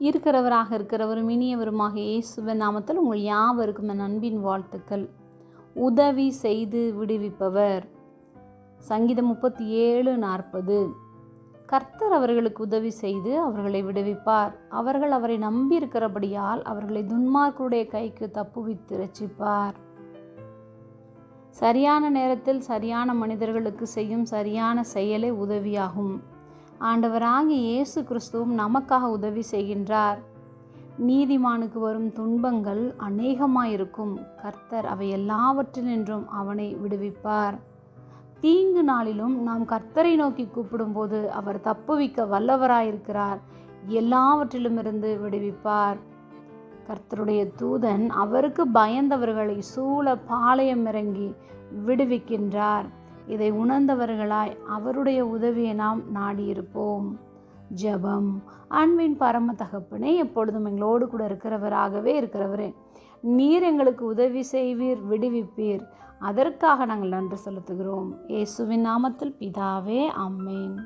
இருக்கிறவராக இருக்கிறவரும் இனியவருமாக இயேசுவின் நாமத்தில் உங்கள் யாவருக்கும் என் அன்பின் வாழ்த்துக்கள். உதவி செய்து விடுவிப்பவர். சங்கீதம் முப்பத்தி ஏழு நாற்பது. கர்த்தர் அவர்களுக்கு உதவி செய்து அவர்களை விடுவிப்பார். அவர்கள் அவரை நம்பியிருக்கிறபடியால் அவர்களை துன்மார்க்கருடைய கைக்கு தப்புவித்து ரச்சிப்பார் சரியான நேரத்தில் சரியான மனிதர்களுக்கு செய்யும் சரியான செயலே உதவியாகும். ஆண்டவராகிய இயேசு கிறிஸ்துவும் நமக்காக உதவி செய்கின்றார். நீதிமானுக்கு வரும் துன்பங்கள் அநேகமாயிருக்கும். கர்த்தர் அவை எல்லாவற்றினின்றும் அவனை விடுவிப்பார். தீங்கு நாளிலும் நாம் கர்த்தரை நோக்கி கூப்பிடும்போது அவர் தப்புவிக்க வல்லவராயிருக்கிறார். எல்லாவற்றிலுமிருந்து விடுவிப்பார். கர்த்தருடைய தூதன் அவருக்கு பயந்தவர்களை சூழ பாளையம் இறங்கி விடுவிக்கின்றார். இதை உணர்ந்தவர்களாய் அவருடைய உதவியை நாம் நாடியிருப்போம். ஜெபம். அன்பின் பரம தகப்பனே எப்பொழுதும் எங்களோடு கூட இருக்கிறவராகவே இருக்கிறவரே நீர் எங்களுக்கு உதவி செய்வீர் விடுவிப்பீர். அதற்காக நாங்கள் நன்றி செலுத்துகிறோம். இயேசுவின் நாமத்தில் பிதாவே அம்மேன்